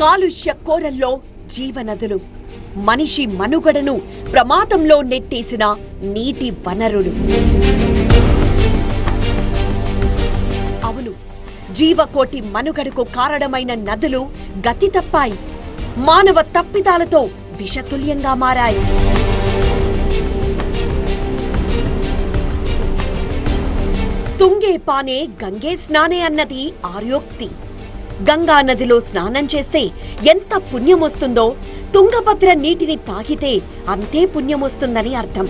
కాలుష్య కోరల్లో జీవనదులు. మనిషి మనుగడను ప్రమాదంలో నెట్టేసిన నీటి వనరులు అవును జీవకోటి మనుగడకు కారణమైన నదులు గతి తప్పాయి. మానవ తప్పిదాలతో విషతుల్యంగా మారాయి. తుంగే పానే గంగే స్నానే అన్నది ఆర్యోక్తి. గంగా నదిలో స్నానం చేస్తే ఎంత పుణ్యం వస్తుందో? తుంగభద్ర నీటిని తాగితే అంతే పుణ్యం వస్తుందని అర్థం.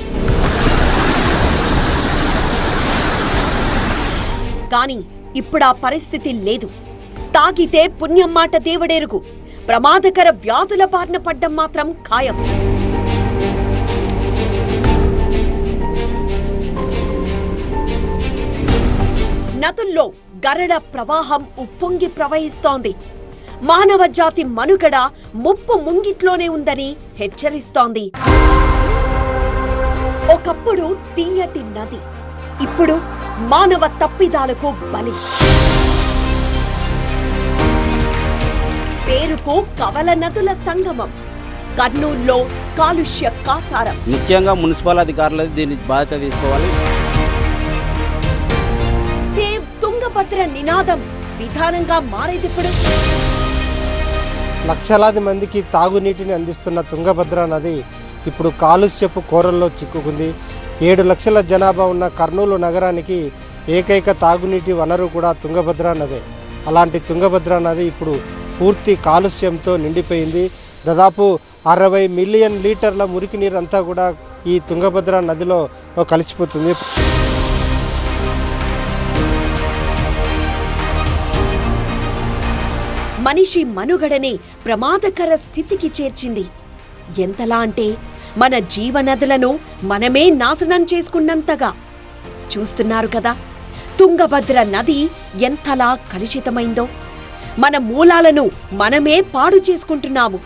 కానీ ఇప్పుడా పరిస్థితి లేదు. తాగితే పుణ్యం మాట దేవుడెరుగు. ప్రమాదకర వ్యాధుల బారిన పడ్డం మాత్రం ఖాయం. నదుల్లో గరడ ప్రవాహం ఉప్పొంగి ప్రవహిస్తోంది. మానవ జాతి మనుగడ ముప్పు ముంగిట్లోనే ఉందని హెచ్చరిస్తోంది. ఒకప్పుడు తీయటి నది ఇప్పుడు మానవ తప్పిదాలకు బలి. పేరుకు కవల నదుల సంగమం కర్నూల్లో కాలుష్య కాసారం. ముఖ్యంగా మున్సిపల్ అధికారులు దీని బాధ్యత తీసుకోవాలి. తుంగభద్ర నినాదం విధానంగా మారేదిప్పుడు లక్షలాది మందికి తాగునీటిని అందిస్తున్న తుంగభద్ర నది ఇప్పుడు కాలుష్యపు కోరల్లో చిక్కుకుంది. ఏడు లక్షల జనాభా ఉన్న కర్నూలు నగరానికి ఏకైక తాగునీటి వనరు కూడా తుంగభద్ర నదే. అలాంటి తుంగభద్ర నది ఇప్పుడు పూర్తి కాలుష్యంతో నిండిపోయింది. దాదాపు అరవై మిలియన్ లీటర్ల మురికి నీరంతా కూడా ఈ తుంగభద్ర నదిలో కలిసిపోతుంది. మనిషి మనుగడనే ప్రమాదకర స్థితికి చేర్చింది. ఎంతలా అంటే మన జీవనదులను మనమే నాశనం చేసుకున్నంతగా. చూస్తున్నారు కదా తుంగభద్ర నది ఎంతలా కలుషితమైందో. మన మూలాలను మనమే పాడు చేసుకుంటున్నాము.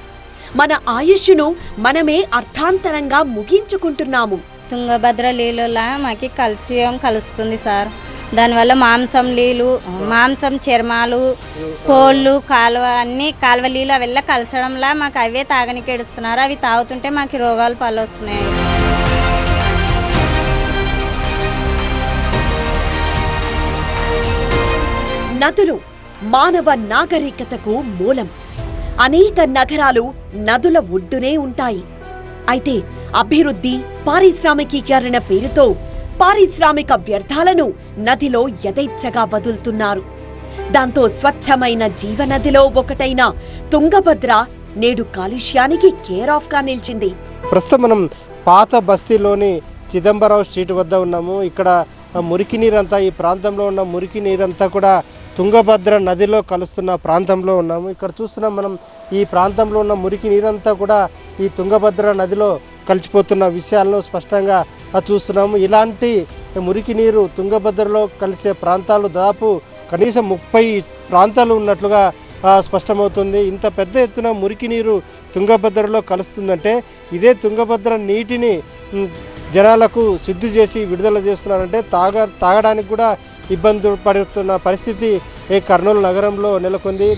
మన ఆయుష్ను మనమే అర్థాంతరంగా ముగించుకుంటున్నాము. తుంగభద్ర లీలలా మాకి కలుషయం కలుస్తుంది సార్. దానివల్ల మాంసం నీళ్ళు మాంసం చర్మాలు కోళ్ళు కాలువ అన్ని కాలువ నీళ్ళు అవెల్లా కలసడంలా మాకు అవే తాగనికి ఎడుస్తున్నారు అవి తాగుతుంటే మాకు రోగాలు పాలు వస్తున్నాయి నదులు మానవ నాగరికతకు మూలం. అనేక నగరాలు నదుల ఒడ్డునే ఉంటాయి. అయితే అభివృద్ధి పారిశ్రామికీకరణ పేరుతో పారిశ్రామిక వ్యర్థాలను నదిలో యథేచ్ఛగా వదులుతున్నారు. దాంతో స్వచ్ఛమైన జీవనదిలో ఒకటైన తుంగభద్ర నేడు కాలుష్యానికి కేర్ ఆఫ్గా నిలిచింది. ప్రస్తుతం మనం పాత బస్తీలోని చిదంబరావు స్ట్రీట్ వద్ద ఉన్నాము. ఇక్కడ మురికి నీరంతా ఈ ప్రాంతంలో ఉన్న మురికి నీరంతా కూడా తుంగభద్ర నదిలో కలుస్తున్న ప్రాంతంలో ఉన్నాము. ఇక్కడ చూస్తున్నాం మనం ఈ ప్రాంతంలో ఉన్న మురికి నీరంతా కూడా ఈ తుంగభద్ర నదిలో కలిసిపోతున్న విషయాలను స్పష్టంగా చూస్తున్నాము. ఇలాంటి మురికి నీరు తుంగభద్రలో కలిసే ప్రాంతాలు దాదాపు కనీసం ముప్పై ప్రాంతాలు ఉన్నట్లుగా స్పష్టమవుతుంది. ఇంత పెద్ద ఎత్తున మురికి నీరు తుంగభద్రలో కలుస్తుందంటే ఇదే తుంగభద్ర నీటిని జనాలకు శుద్ధి చేసి విడుదల చేస్తున్నారంటే తాగ తాగడానికి కూడా ఇబ్బంది పడుతున్న పరిస్థితి ఈ కర్నూలు నగరంలో నెలకొంది.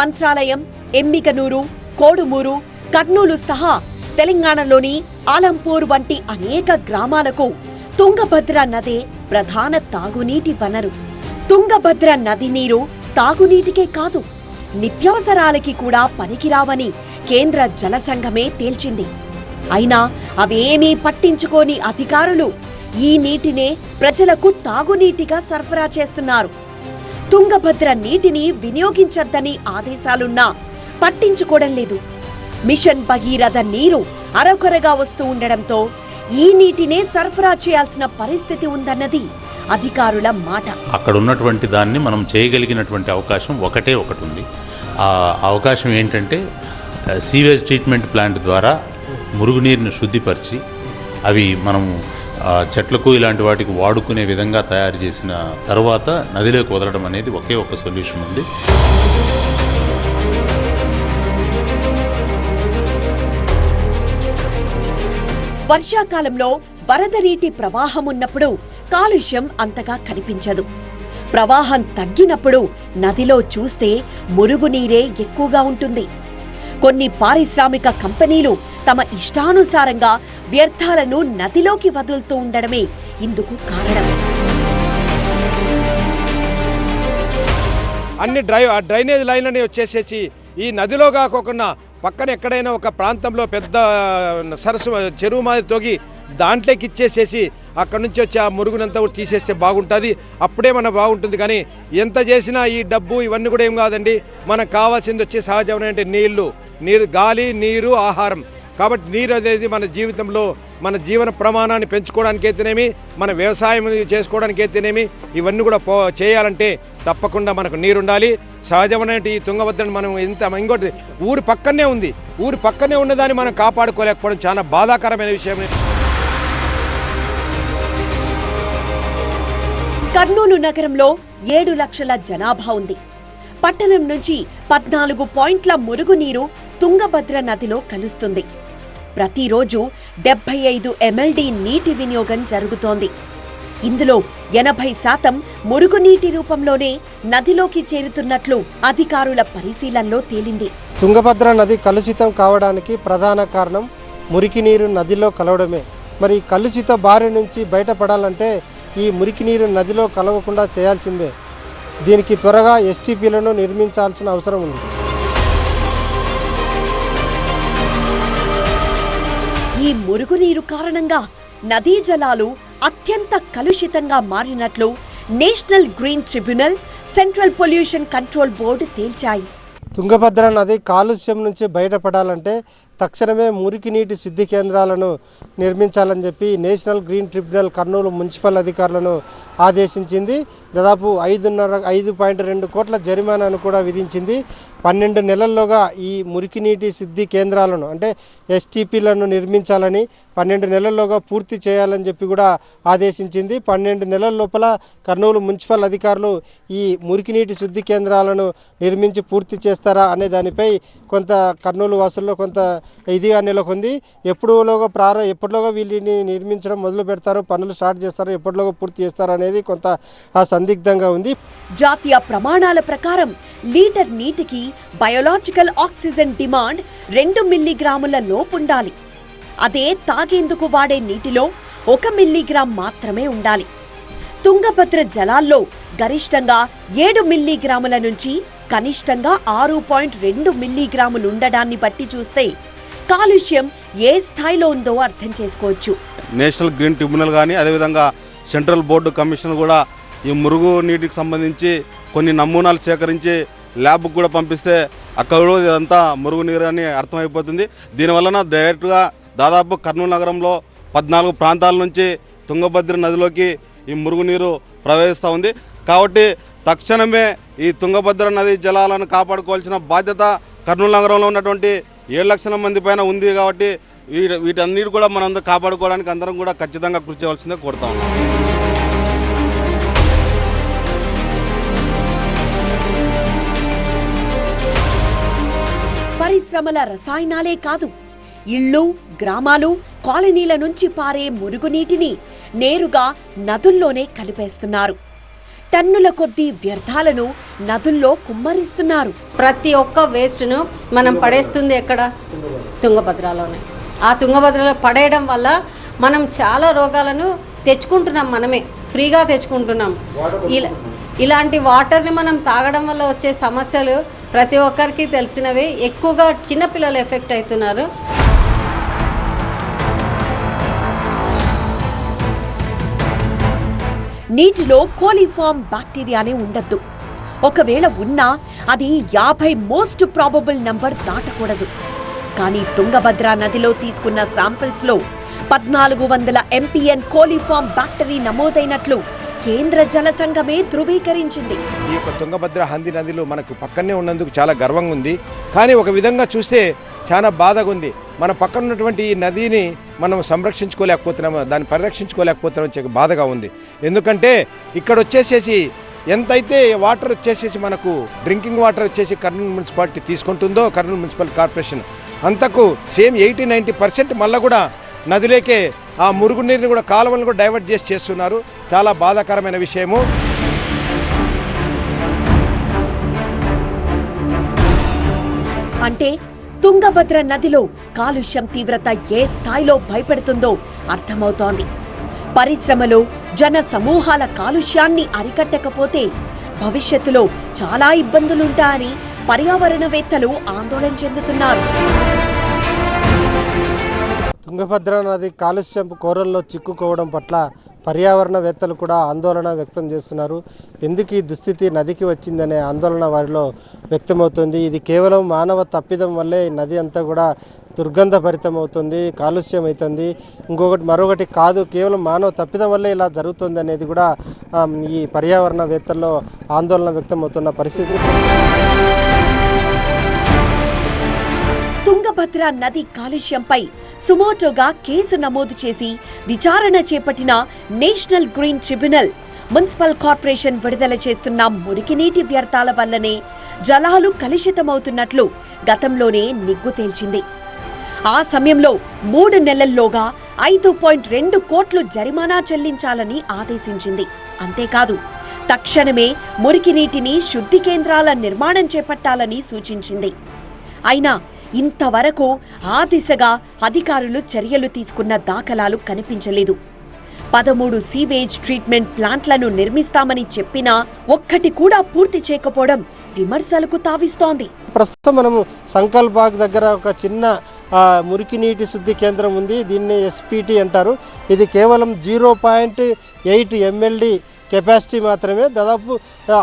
మంత్రాలయం ఎమ్మికనూరు కోడుమూరు కర్నూలు సహా తెలంగాణలోని ఆలంపూర్ వంటి అనేక గ్రామాలకు తుంగభద్ర నదే ప్రధాన తాగునీటి వనరు. తుంగభద్ర నది నీరు తాగునీటికే కాదు నిత్యావసరాలకి కూడా పనికిరావని కేంద్ర జల సంఘమే తేల్చింది. అయినా అవేమీ పట్టించుకోని అధికారులు ఈ నీటినే ప్రజలకు తాగునీటిగా సరఫరా చేస్తున్నారు. తుంగభద్ర నీటిని వినియోగించద్దని ఆదేశాలున్నా పట్టించుకోవడం లేదు. మిషన్ భగీరథ నీరు అరకొరగా వస్తూ ఉండడంతో ఈ నీటినే సరఫరా చేయాల్సిన పరిస్థితి ఉందన్నది అధికారుల మాట. అక్కడ ఉన్నటువంటి దాన్ని మనం చేయగలిగినటువంటి అవకాశం ఒకటే ఒకటి ఉంది ఆ అవకాశం ఏంటంటే సీవేజ్ ట్రీట్మెంట్ ప్లాంట్ ద్వారా మురుగునీరుని శుద్ధిపరిచి అవి మనము చెట్లకు ఇలాంటి వాటికి వాడుకునే విధంగా తయారు చేసిన తర్వాత నదిలోకి వదలడం అనేది ఒకే ఒక సొల్యూషన్ ఉంది. వర్షాకాలంలో వరద నీటి ప్రవాహం ఉన్నప్పుడు కాలుష్యం అంతగా కనిపించదు. ప్రవాహం తగ్గినప్పుడు నదిలో చూస్తే మురుగునీరే ఎక్కువగా ఉంటుంది. కొన్ని పారిశ్రామిక కంపెనీలు తమ ఇష్టానుసారంగా వ్యర్థాలను నదిలోకి వదులుతూ ఉండడమే ఇందుకు కారణం. అన్ని డ్రై డ్రైనేజ్ లైన్లని వచ్చేసేసి ఈ నదిలో కాకోకుండా పక్కన ఎక్కడైనా ఒక ప్రాంతంలో పెద్ద సరస్సు చెరువు మాదిరి తోగి దాంట్లోకి ఇచ్చేసేసి అక్కడ నుంచి వచ్చి ఆ మురుగునంతా కూడా తీసేస్తే బాగుంటుంది. అప్పుడే మన బాగుంటుంది కానీ ఎంత చేసినా ఈ డబ్బు ఇవన్నీ కూడా ఏం కాదండి. మనకు కావాల్సింది వచ్చి సహజమైన నీళ్ళు నీరు గాలి నీరు ఆహారం. కాబట్టి నీరు అనేది మన జీవితంలో మన జీవన ప్రమాణాన్ని పెంచుకోవడానికి అయితేనేమి మన వ్యవసాయం చేసుకోవడానికి అయితేనేమి ఇవన్నీ కూడా పో చేయాలంటే తప్పకుండా మనకు నీరు ఉండాలి సహజమైన ఈ తుంగభద్రను మనం ఎంత ఇంకోటి ఊరి పక్కనే ఉంది. ఊరి పక్కనే ఉన్నదాన్ని మనం కాపాడుకోలేకపోవడం చాలా బాధాకరమైన విషయం కర్నూలు నగరంలో ఏడు లక్షల జనాభా ఉంది. పట్టణం నుంచి పద్నాలుగు పాయింట్ల మురుగునీరు తుంగభద్ర నదిలో కలుస్తుంది. ప్రతిరోజు డెబ్బై ఐదు ఎంఎల్డి నీటి వినియోగం జరుగుతోంది. ఇందులో ఎనభై శాతం మురుగునీటి రూపంలోనే నదిలోకి చేరుతున్నట్లు అధికారుల పరిశీలనలో తేలింది. తుంగభద్ర నది కలుషితం కావడానికి ప్రధాన కారణం మురికి నీరు నదిలో కలవడమే. మరి కలుషిత బారి నుంచి బయటపడాలంటే ఈ మురికి నీరు నదిలో కలవకుండా చేయాల్సిందే. దీనికి త్వరగా ఎస్టీపీలను నిర్మించాల్సిన అవసరం ఉంది. ఈ మురుగునీరు కారణంగా నదీ జలాలు అత్యంత కలుషితంగా మారినట్లు national green tribunal central pollution control board తేల్చాయి. Tungabhadra నది కాలుష్యం నుంచి బయటపడాలంటే తక్షణమే మురికి నీటి శుద్ధి కేంద్రాలను నిర్మించాలని చెప్పి national green tribunal Kurnool municipal అధికారులను ఆదేశించింది. దాదాపు ఐదున్నర ఐదు పాయింట్ రెండు కోట్ల జరిమానాను కూడా విధించింది. పన్నెండు నెలల్లోగా ఈ మురికి నీటి శుద్ధి కేంద్రాలను అంటే ఎస్టీపీలను నిర్మించాలని పన్నెండు నెలల్లోగా పూర్తి చేయాలని చెప్పి కూడా ఆదేశించింది. పన్నెండు నెలల లోపల కర్నూలు మున్సిపల్ అధికారులు ఈ మురికి నీటి శుద్ధి కేంద్రాలను నిర్మించి పూర్తి చేస్తారా అనే దానిపై కొంత కర్నూలు వాసుల్లో కొంత ఇదిగా నెలకొంది. ఎప్పుడులోగా ప్రారం ఎప్పటిలోగా వీళ్ళని నిర్మించడం మొదలు పెడతారో పనులు స్టార్ట్ చేస్తారు ఎప్పటిలోగా పూర్తి చేస్తారు అనేది కొంత సందిగ్ధంగా ఉంది. జాతీయ ప్రమాణాల ప్రకారం లీటర్ నీటికి బయోలాజికల్ ఆక్సిజన్ డిమాండ్ రెండు మిల్లీగ్రాముల లోపుండాలి అదే తాగేందుకు వాడే నీటిలో ఒక మిల్లీగ్రామ్ మాత్రమే ఉండాలి. తుంగభద్ర జలాల్లో గరిష్టంగా ఏడు మిల్లీగ్రాముల నుంచి కనిష్టంగా ఆరు పాయింట్ రెండు మిల్లీగ్రాములు ఉండడాన్ని బట్టి చూస్తే కాలుష్యం ఏ స్థాయిలో ఉందో అర్థం చేసుకోవచ్చు. నేషనల్ గ్రీన్ ట్రిబ్యునల్ కానీ అదేవిధంగా సెంట్రల్ బోర్డు కమిషన్ కూడా ఈ మురుగు నీటికి సంబంధించి కొన్ని నమూనాలు సేకరించి ల్యాబ్కు కూడా పంపిస్తే అక్కడ కూడా ఇదంతా మురుగు నీరు అని అర్థమైపోతుంది. దీనివలన డైరెక్ట్గా దాదాపు కర్నూలు నగరంలో పద్నాలుగు ప్రాంతాల నుంచి తుంగభద్ర నదిలోకి ఈ మురుగునీరు ప్రవహిస్తూ ఉంది. కాబట్టి తక్షణమే ఈ తుంగభద్ర నది జలాలను కాపాడుకోవాల్సిన బాధ్యత కర్నూలు నగరంలో ఉన్నటువంటి ఏడు లక్షల మంది పైన ఉంది కాబట్టి వీటి వీటన్నిటి కూడా మనం కాపాడుకోవడానికి అందరం కూడా ఖచ్చితంగా కృషి చేయవలసిందే కోరుతా ఉన్నాం. పరిశ్రమల రసాయనాలే కాదు ఇళ్ళు గ్రామాలు కాలనీల నుంచి పారే మురుగునీటిని నేరుగా నదుల్లోనే కలిపేస్తున్నారు. టన్నుల కొద్దీ వ్యర్థాలను నదుల్లో కుమ్మరిస్తున్నారు. ప్రతి ఒక్క వేస్ట్ను మనం పడేస్తుంది ఎక్కడ? తుంగభద్రలోనే. ఆ తుంగభద్రలో పడేయడం వల్ల మనం చాలా రోగాలను తెచ్చుకుంటున్నాం మనమే. ఫ్రీగా తెచ్చుకుంటున్నాం. ఇలా ఇలాంటి వాటర్ని మనం తాగడం వల్ల వచ్చే సమస్యలు ప్రతి ఒక్కరికి తెలిసినవి. ఎక్కువగా చిన్నపిల్లలు ఎఫెక్ట్ అవుతున్నారు. నీటిలో కోలిఫామ్ బ్యాక్టీరియానే ఉండద్దు. ఒకవేళ ఉన్నా అది యాభై మోస్ట్ ప్రాబబుల్ నంబర్ దాటకూడదు. కానీ తుంగభద్ర నదిలో తీసుకున్న శాంపిల్స్లో పద్నాలుగు వందల ఎంపీఎన్ కోలిఫామ్ బ్యాక్టరీ నమోదైనట్లు కేంద్ర జల సంఘమే ధృవీకరించింది. ఈ యొక్క తుంగభద్ర హంది నదిలో మనకు పక్కనే ఉన్నందుకు చాలా గర్వంగా ఉంది. కానీ ఒక విధంగా చూస్తే చాలా బాధగా ఉంది. మన పక్కన ఉన్నటువంటి ఈ నదిని మనం సంరక్షించుకోలేకపోతున్నాము దాన్ని పరిరక్షించుకోలేకపోతున్నాం బాధగా ఉంది. ఎందుకంటే ఇక్కడ వచ్చేసేసి ఎంతైతే వాటర్ వచ్చేసేసి మనకు డ్రింకింగ్ వాటర్ వచ్చేసి కర్నూలు మున్సిపాలిటీ తీసుకుంటుందో కర్నూలు మున్సిపల్ కార్పొరేషన్ అంతకు సేమ్ ఎయిటీ నైంటీ పర్సెంట్ మళ్ళీ కూడా నదిలోకే ఆ మురుగునీరుని కూడా కాలువలను కూడా డైవర్ట్ చేసి చేస్తున్నారు. చాలా బాధాకరమైన విషయము. అంటే తుంగభద్ర నదిలో కాలుష్యం తీవ్రత ఏ స్థాయిలో భయపెడుతుందో అర్థమవుతోంది. పరిశ్రమలో జన సమూహాల కాలుష్యాన్ని అరికట్టకపోతే భవిష్యత్తులో చాలా ఇబ్బందులుంటాయని పర్యావరణవేత్తలు ఆందోళన చెందుతున్నారు. తుంగభద్ర నది కాలుష్యం కోరల్లో చిక్కుకోవడం పట్ల పర్యావరణవేత్తలు కూడా ఆందోళన వ్యక్తం చేస్తున్నారు. ఎందుకు ఈ దుస్థితి నదికి వచ్చిందనే ఆందోళన వారిలో వ్యక్తమవుతుంది. ఇది కేవలం మానవ తప్పిదం వల్లే నది అంతా కూడా దుర్గంధభరితం అవుతుంది కాలుష్యం అవుతుంది ఇంకొకటి మరొకటి కాదు కేవలం మానవ తప్పిదం వల్లే ఇలా జరుగుతుంది అనేది కూడా ఈ పర్యావరణవేత్తల్లో ఆందోళన వ్యక్తమవుతున్న పరిస్థితి. తుంగభద్ర నది కాలుష్యంపై సుమోటోగా కేసు నమోదు చేసి విచారణ చేపట్టిన national green tribunal. Municipal corporation విడుదల చేస్తున్న మురికినీటి వ్యర్థాల వల్లనే జలాలు కలుషితమవుతున్నట్లు గతంలోనే నిగ్గు తేల్చింది. ఆ సమయంలో మూడు నెలల్లోగా ఐదు పాయింట్ రెండు కోట్లు జరిమానా చెల్లించాలని ఆదేశించింది. అంతేకాదు తక్షణమే మురికినీటిని శుద్ధి కేంద్రాల నిర్మాణం చేపట్టాలని సూచించింది. అయినా ఇంతవరకు ఆ దిశగా అధికారులు చర్యలు తీసుకున్న దాఖలాలు కనిపించలేదు. పదమూడు సీవేజ్ ట్రీట్మెంట్ ప్లాంట్లను నిర్మిస్తామని చెప్పినా ఒక్కటి కూడా పూర్తి చేయకపోవడం విమర్శలకు తావిస్తోంది. ప్రస్తుతం మనము సంకల్ దగ్గర ఒక చిన్న మురికి నీటి శుద్ధి కేంద్రం ఉంది. దీన్ని ఎస్పిటి అంటారు. ఇది కేవలం zero point eight MLD capacity మాత్రమే. దాదాపు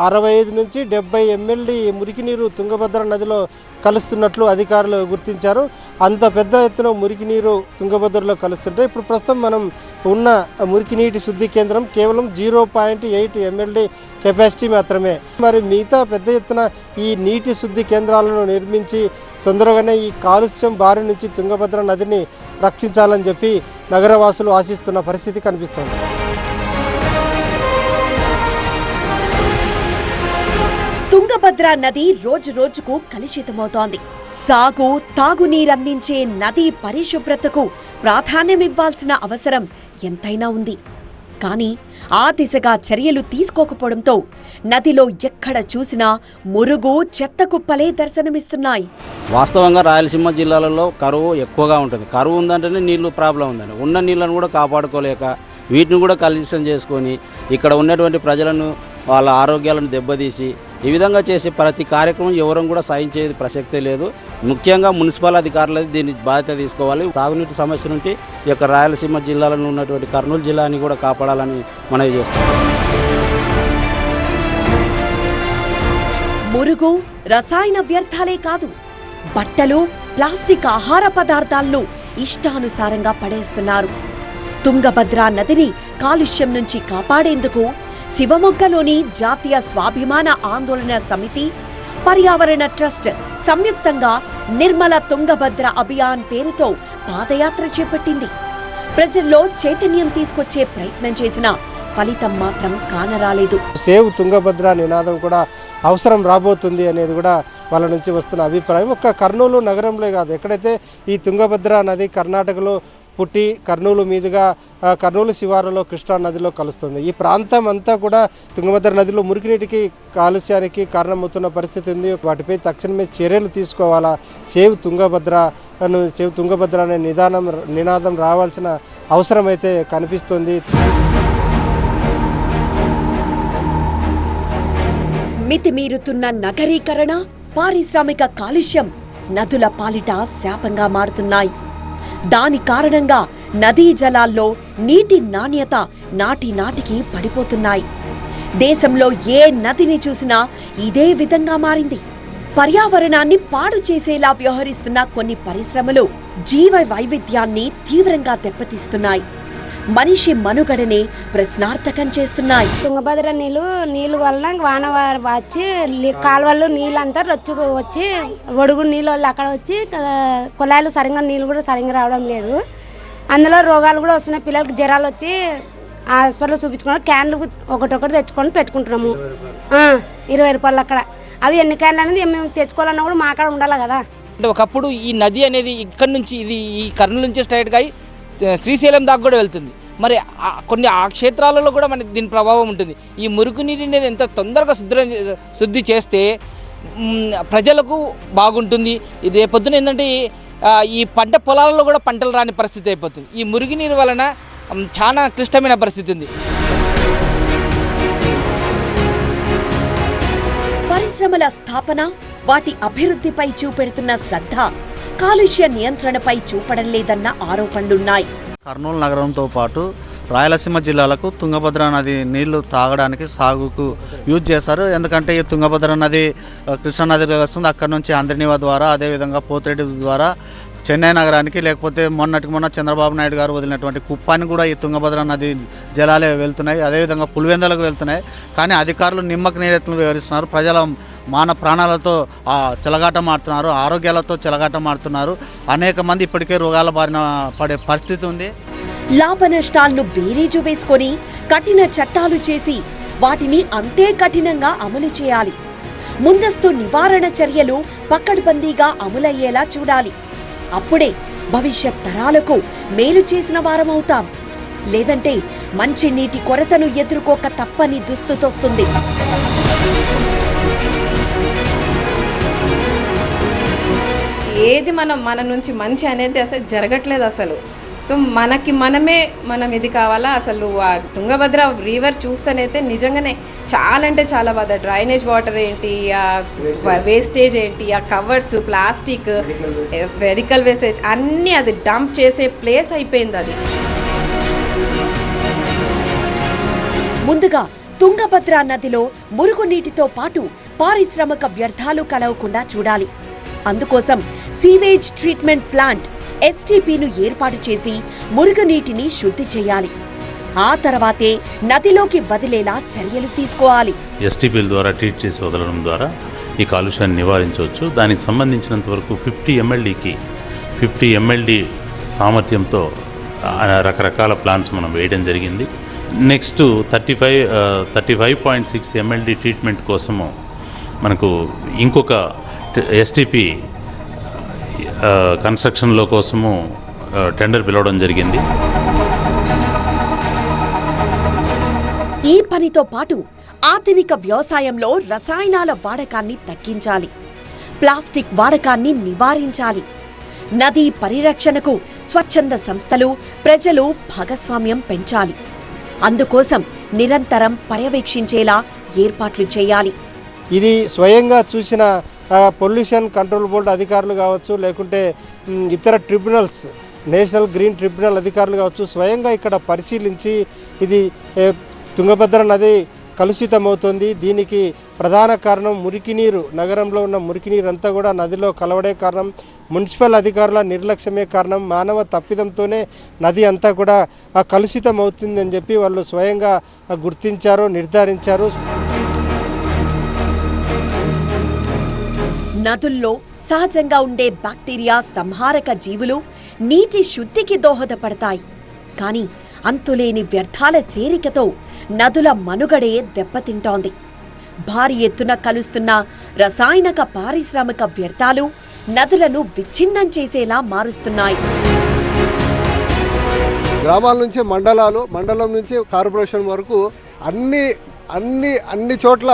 అరవై ఐదు నుంచి డెబ్బై ఎంఎల్డి మురికి నీరు తుంగభద్ర నదిలో కలుస్తున్నట్లు అధికారులు గుర్తించారు. అంత పెద్ద ఎత్తున మురికి నీరు తుంగభద్రలో కలుస్తుంటే ఇప్పుడు ప్రస్తుతం మనం ఉన్న మురికి నీటి శుద్ధి కేంద్రం కేవలం zero point eight MLD capacity మాత్రమే. మరి మిగతా పెద్ద ఎత్తున ఈ నీటి శుద్ధి కేంద్రాలను నిర్మించి తొందరగానే ఈ కాలుష్యం బారి నుంచి తుంగభద్ర నదిని రక్షించాలని చెప్పి నగరవాసులు ఆశిస్తున్న పరిస్థితి కనిపిస్తుంది. తుంగభద్ర నది రోజు రోజుకు కలుషితమవుతోంది. సాగు తాగునీరందించే నది పరిశుభ్రతకు ప్రాధాన్యమివ్వాల్సిన అవసరం ఎంతైనా ఉంది. కానీ ఆ దిశగా చర్యలు తీసుకోకపోవడంతో నదిలో ఎక్కడ చూసినా మురుగు చెత్త కుప్పలే దర్శనమిస్తున్నాయి. వాస్తవంగా రాయలసీమ జిల్లాలలో కరువు ఎక్కువగా ఉంటుంది. కరువు ఉందంటేనే నీళ్ళు ప్రాబ్లం ఉందండి. ఉన్న నీళ్ళను కూడా కాపాడుకోలేక వీటిని కూడా కలుషితం చేసుకొని ఇక్కడ ఉన్నటువంటి ప్రజలను వాళ్ళ ఆరోగ్యాలను దెబ్బతీసి ఈ విధంగా చేసే ప్రతి కార్యక్రమం ఎవరూ కూడా సహించేది ప్రసక్తే లేదు. ముఖ్యంగా మున్సిపల్ అధికారులు దీన్ని బాధ్యత తీసుకోవాలి. తాగునీటి సమస్య నుండి ఈ యొక్క రాయలసీమ జిల్లాలో ఉన్నటువంటి కర్నూలు జిల్లాని కూడా కాపాడాలని మనవి చేస్తున్నాం. మురుగు రసాయన వ్యర్థాలే కాదు బట్టలు ప్లాస్టిక్ ఆహార పదార్థాలను ఇష్టానుసారంగా పడేస్తున్నారు. తుంగభద్ర నదిని కాలుష్యం నుంచి కాపాడేందుకు శివమొగ్గలోని జాతీయ స్వాభిమాన ఆందోళన సమితి పర్యావరణ ట్రస్ట్ సంయుక్తంగా నిర్మల తుంగభద్ర అభియాన్ పేరుతో పాదయాత్ర చేపట్టింది. ప్రజల్లో చైతన్యం తీసుకొచ్చే ప్రయత్నం చేసినా ఫలితం మాత్రం కానరాలేదు. సేవ్ తుంగభద్ర నినాదం కూడా అవసరం రాబోతుంది అనేది కూడా వాళ్ళ నుంచి వస్తున్న అభిప్రాయం. ఒక్క కర్నూలు నగరంలో కాదు ఎక్కడైతే ఈ తుంగభద్ర నది కర్ణాటకలో పుట్టి కర్నూలు మీదుగా కర్నూలు శివారులో కృష్ణా నదిలో కలుస్తుంది. ఈ ప్రాంతం అంతా కూడా తుంగభద్ర నదిలో మురికినీటికి కాలుష్యానికి కారణమవుతున్న పరిస్థితి ఉంది. వాటిపై తక్షణమే చర్యలు తీసుకోవాలా? సేవ్ తుంగభద్ర సేవ్ తుంగభద్ర అనే నిదానం నినాదం రావాల్సిన అవసరం అయితే కనిపిస్తుంది. మితిమీరుతున్న నగరీకరణ పారిశ్రామిక కాలుష్యం నదుల పాలిట శాపంగా మారుతున్నాయి. దాని కారణంగా నదీ జలాల్లో నీటి నాణ్యత నాటి నాటికి పడిపోతున్నాయి. దేశంలో ఏ నదిని చూసినా ఇదే విధంగా మారింది. పర్యావరణాన్ని పాడు చేసేలా వ్యవహరిస్తున్న కొన్ని పరిశ్రమలు జీవ వైవిధ్యాన్ని తీవ్రంగా దెబ్బతీస్తున్నాయి. మనిషి మనుగడనే ప్రశ్నార్థకం చేస్తున్నాయి. తుంగభద్ర నీళ్ళు నీళ్ళు వలన వాన వచ్చి లి- కాలువలు నీళ్ళంతా రొచ్చుకు వచ్చి ఒడుగు నీళ్ళు వాళ్ళు అక్కడ వచ్చి కుళాయిలు సరిగ్గా నీళ్ళు కూడా సరిగ్గా రావడం లేదు. అందులో రోగాలు కూడా వస్తున్నాయి. పిల్లలకి జ్వరాలు వచ్చి హాస్పిటల్ చూపించుకున్నాం క్యాన్లు ఒకటొకటి తెచ్చుకొని పెట్టుకుంటున్నాము. ఆ, ఇరవై రూపాయలు అక్కడ. అవి ఎన్ని క్యాన్లు అనేది మేము తెచ్చుకోవాలన్నా కూడా మా అక్కడ ఉండాలి కదా. అంటే ఒకప్పుడు ఈ నది అనేది ఇక్కడ నుంచి ఇది ఈ కర్నూలు నుంచి స్ట్రైట్గా అయి శ్రీశైలం దాకా కూడా వెళ్తుంది. మరి కొన్ని ఆ క్షేత్రాలలో కూడా మనకి దీని ప్రభావం ఉంటుంది. ఈ మురుగునీరు అనేది ఎంత తొందరగా శుద్ధి శుద్ధి చేస్తే ప్రజలకు బాగుంటుంది. ఇది రేపొద్దున ఏంటంటే ఈ, పంట పొలాలలో కూడా పంటలు రాని పరిస్థితి అయిపోతుంది. ఈ మురుగునీరు వలన చాలా క్లిష్టమైన పరిస్థితి ఉంది. పరిశ్రమల స్థాపన వాటి అభివృద్ధిపై చూపెడుతున్న శ్రద్ధ. కాలుష్య నియంత్రణపై చూపడం లేదన్న ఆరోపణలున్నాయి. కర్నూలు నగరంతో పాటు రాయలసీమ జిల్లాలకు తుంగభద్ర నది నీళ్ళు తాగడానికి సాగుకు యూజ్ చేస్తారు. ఎందుకంటే ఈ తుంగభద్ర నది కృష్ణానది కృష్ణా వస్తుంది అక్కడ నుంచి ఆంధ్రనీవా ద్వారా అదేవిధంగా పోతిరెడ్డి ద్వారా చెన్నై నగరానికి లేకపోతే మొన్నటికి మొన్న చంద్రబాబు నాయుడు గారు వదిలినటువంటి కుప్పానికి కూడా ఈ తుంగభద్ర నది జలాలే వెళ్తున్నాయి. అదేవిధంగా పులివెందలకు వెళ్తున్నాయి. కానీ అధికారులు నిమ్మక నీరెత్తులు వివరిస్తున్నారు ప్రజల మాన ప్రాణాలతో ఆ, చెలగాటం ఆడుతున్నారు ఆరోగ్యాలతో చెలగాటం ఆడుతున్నారు. అనేక మంది ఇప్పటికే రోగాల బారిన పడే పరిస్థితి ఉంది. లాభ నష్టాలను బేరీజు వేసుకొని కఠిన చట్టాలు చేసి వాటిని అంతే కఠినంగా అమలు చేయాలి. ముందస్తు నివారణ చర్యలు పక్కడబందీగా అమలయ్యేలా చూడాలి. అప్పుడే భవిష్యత్ తరాలకు మేలు చేసిన వారమవుతాం లేదంటే మంచి నీటి కొరతను ఎదుర్కోక తప్పని దుస్థితొస్తుంది. ఏది మనం మన నుంచి మంచి అనేది అసలు జరగట్లేదు అసలు. సో మనకి మనమే మనం ఇది కావాలా? అసలు ఆ తుంగభద్ర రివర్ చూస్తేనైతే నిజంగానే చాలా అంటే చాలా బాధ. డ్రైనేజ్ వాటర్ ఏంటి? ఆ వేస్టేజ్ ఏంటి? ఆ కవర్స్ ప్లాస్టిక్ మెడికల్ వేస్టేజ్ అన్నీ అది డంప్ చేసే ప్లేస్ అయిపోయింది అది. ముందుగా తుంగభద్ర నదిలో మురుగునీటితో పాటు పారిశ్రామిక వ్యర్థాలు కలవకుండా చూడాలి. అందుకోసం సీవేజ్ ట్రీట్మెంట్ ప్లాంట్ ఎస్టీపీను ఏర్పాటు చేసి మురుగునీటిని శుద్ధి చేయాలి. ఆ తర్వాతే నదిలోకి వదిలేలా చర్యలు తీసుకోవాలి. ఎస్టీపీల ద్వారా ట్రీట్ చేసి వదలడం ద్వారా ఈ కాలుష్యాన్ని నివారించవచ్చు. దానికి సంబంధించినంత వరకు ఫిఫ్టీ ఎంఎల్డీకి ఫిఫ్టీ ఎంఎల్డీ సామర్థ్యంతో రకరకాల ప్లాన్స్ మనం వేయడం జరిగింది. Next thirty five thirty five point six MLD treatment కోసము మనకు ఇంకొక ఎస్టీపీ కన్స్ట్రక్షన్లో కోసము టెండర్ పిలవడం జరిగింది. ఈ పనితో పాటు ఆధునిక వ్యవసాయంలో రసాయనాల వాడకాన్ని తగ్గించాలి. ప్లాస్టిక్ వాడకాన్ని నివారించాలి. నదీ పరిరక్షణకు స్వచ్ఛంద సంస్థలు ప్రజలు భాగస్వామ్యం పెంచాలి. అందుకోసం నిరంతరం పర్యవేక్షించేలా ఏర్పాట్లు చేయాలి. ఇది స్వయంగా చూసిన పొల్యూషన్ కంట్రోల్ బోర్డు అధికారులు కావచ్చు లేకుంటే ఇతర ట్రిబ్యునల్స్ నేషనల్ గ్రీన్ ట్రిబ్యునల్ అధికారులు కావచ్చు స్వయంగా ఇక్కడ పరిశీలించి ఇది తుంగభద్ర నది కలుషితమవుతుంది. దీనికి ప్రధాన కారణం మురికి నీరు నగరంలో ఉన్న మురికి నీరు అంతా కూడా నదిలో కలవడే కారణం. మున్సిపల్ అధికారుల నిర్లక్ష్యమే కారణం. మానవ తప్పిదంతోనే నది అంతా కూడా కలుషితం అవుతుందని చెప్పి వాళ్ళు స్వయంగా గుర్తించారు నిర్ధారించారు. నదుల్లో సహజంగా ఉండే బ్యాక్టీరియా సంహారక జీవులు నీటి శుద్ధికి దోహదపడతాయి. కానీ అంతులేని వ్యర్థాల చేరికతో నదుల మనుగడే దెబ్బతింటోంది. భారీ ఎత్తున కలుస్తున్న రసాయనిక పారిశ్రామిక వ్యర్థాలు నదులను విచ్ఛిన్నం చేసేలా మారుస్తున్నాయి. గ్రామాల నుంచి మండలాలు మండలం నుంచి కార్పొరేషన్ వరకు అన్ని అన్ని అన్ని చోట్ల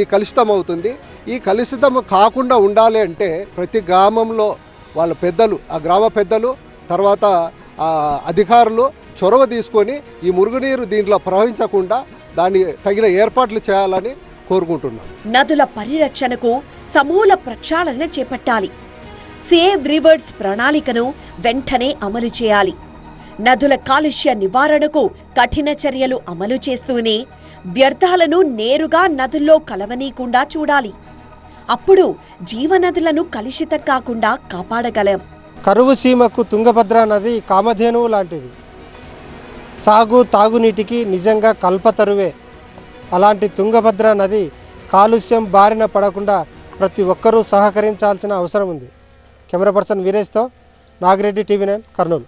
ఈ కలుషితం అవుతుంది ఈ కలుషితం కాకుండా ఉండాలి అంటే ప్రతి గ్రామంలో వాళ్ళ పెద్దలు ఆ గ్రామ పెద్దలు తర్వాత అధికారులు చొరవ తీసుకొని ఈ మురుగునీరు దీంట్లో ప్రవహించకుండా దాన్ని తగిన ఏర్పాట్లు చేయాలని కోరుకుంటున్నాం. నదుల పరిరక్షణకు సమూల ప్రక్షాళన చేపట్టాలి. సేవ్ రివర్స్ ప్రణాళికను వెంటనే అమలు చేయాలి. నదుల కాలుష్య నివారణకు కఠిన చర్యలు అమలు చేస్తూనే వ్యర్థాలను నేరుగా నదుల్లో కలవనీయకుండా చూడాలి. అప్పుడు జీవనదులను కలుషితం కాకుండా కాపాడగలం. కరువు సీమకు తుంగభద్ర నది కామధేనువు లాంటిది. సాగు తాగునీటికి నిజంగా కల్పతరువే అలాంటి తుంగభద్ర నది కాలుష్యం బారిన పడకుండా ప్రతి ఒక్కరూ సహకరించాల్సిన అవసరం ఉంది. కెమెరా పర్సన్ వీరేష్తో నాగిరెడ్డి టీవీ నైన్ కర్నూలు.